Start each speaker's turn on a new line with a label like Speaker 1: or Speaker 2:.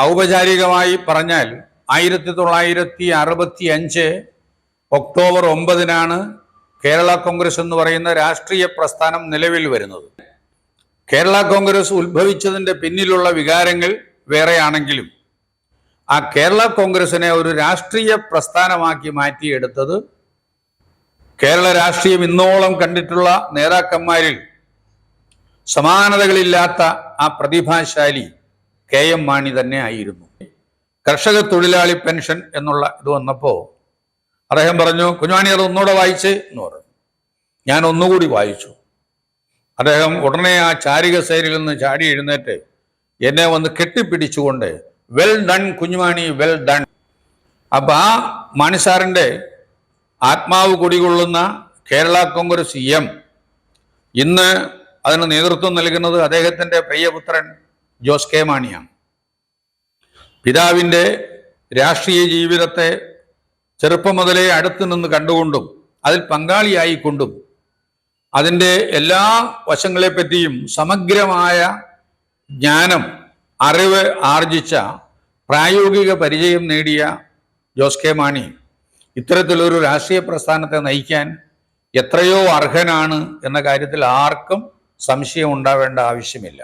Speaker 1: ഔപചാരികമായി പറഞ്ഞാൽ ആയിരത്തി തൊള്ളായിരത്തി അറുപത്തി അഞ്ച് ഒക്ടോബർ ഒമ്പതിനാണ് കേരള കോൺഗ്രസ് എന്ന് പറയുന്ന രാഷ്ട്രീയ പ്രസ്ഥാനം നിലവിൽ വരുന്നത്. കേരള കോൺഗ്രസ് ഉത്ഭവിച്ചതിന്റെ പിന്നിലുള്ള വികാരങ്ങൾ വേറെയാണെങ്കിലും ആ കേരള കോൺഗ്രസിനെ ഒരു രാഷ്ട്രീയ പ്രസ്ഥാനമാക്കി മാറ്റിയെടുത്തത് കേരള രാഷ്ട്രീയം ഇന്നോളം കണ്ടിട്ടുള്ള നേതാക്കന്മാരിൽ സമാനതകളില്ലാത്ത ആ പ്രതിഭാശാലി കെ എം മാണി തന്നെ ആയിരുന്നു. കർഷക തൊഴിലാളി പെൻഷൻ എന്നുള്ള ഇത് വന്നപ്പോൾ അദ്ദേഹം പറഞ്ഞു കുഞ്ഞുമാണി അത് ഒന്നുകൂടെ വായിച്ച് എന്ന് പറഞ്ഞു. ഞാൻ ഒന്നുകൂടി വായിച്ചു. അദ്ദേഹം ഉടനെ ആ ചാരിക ചാരികസേരിൽ നിന്ന് ചാടി എഴുന്നേറ്റ് എന്നെ വന്ന് കെട്ടിപ്പിടിച്ചുകൊണ്ട് well done Kunjumani well done. അപ്പൊ ആ മാണിസാറിന്റെ ആത്മാവ് കുടികൊള്ളുന്ന കേരള കോൺഗ്രസ് എം ഇന്ന് അതിന് നേതൃത്വം നൽകുന്നത് അദ്ദേഹത്തിന്റെ പ്രിയപുത്രൻ ജോസ് കെ മാണിയാണ്. പിതാവിന്റെ രാഷ്ട്രീയ ജീവിതത്തെ ചെറുപ്പം മുതലേ അടുത്തു നിന്ന് കണ്ടുകൊണ്ടും അതിൽ പങ്കാളിയായിക്കൊണ്ടും അതിന്റെ എല്ലാ വശങ്ങളെപ്പറ്റിയും സമഗ്രമായ ജ്ഞാനം അറിവ് ആർജിച്ച പ്രായോഗിക പരിചയം നേടിയ ജോസ് കെ മാണി ഇത്തരത്തിലൊരു രാഷ്ട്രീയ പ്രസ്ഥാനത്തെ നയിക്കാൻ എത്രയോ അർഹനാണ് എന്ന കാര്യത്തിൽ ആർക്കും സംശയം ഉണ്ടാവേണ്ട ആവശ്യമില്ല.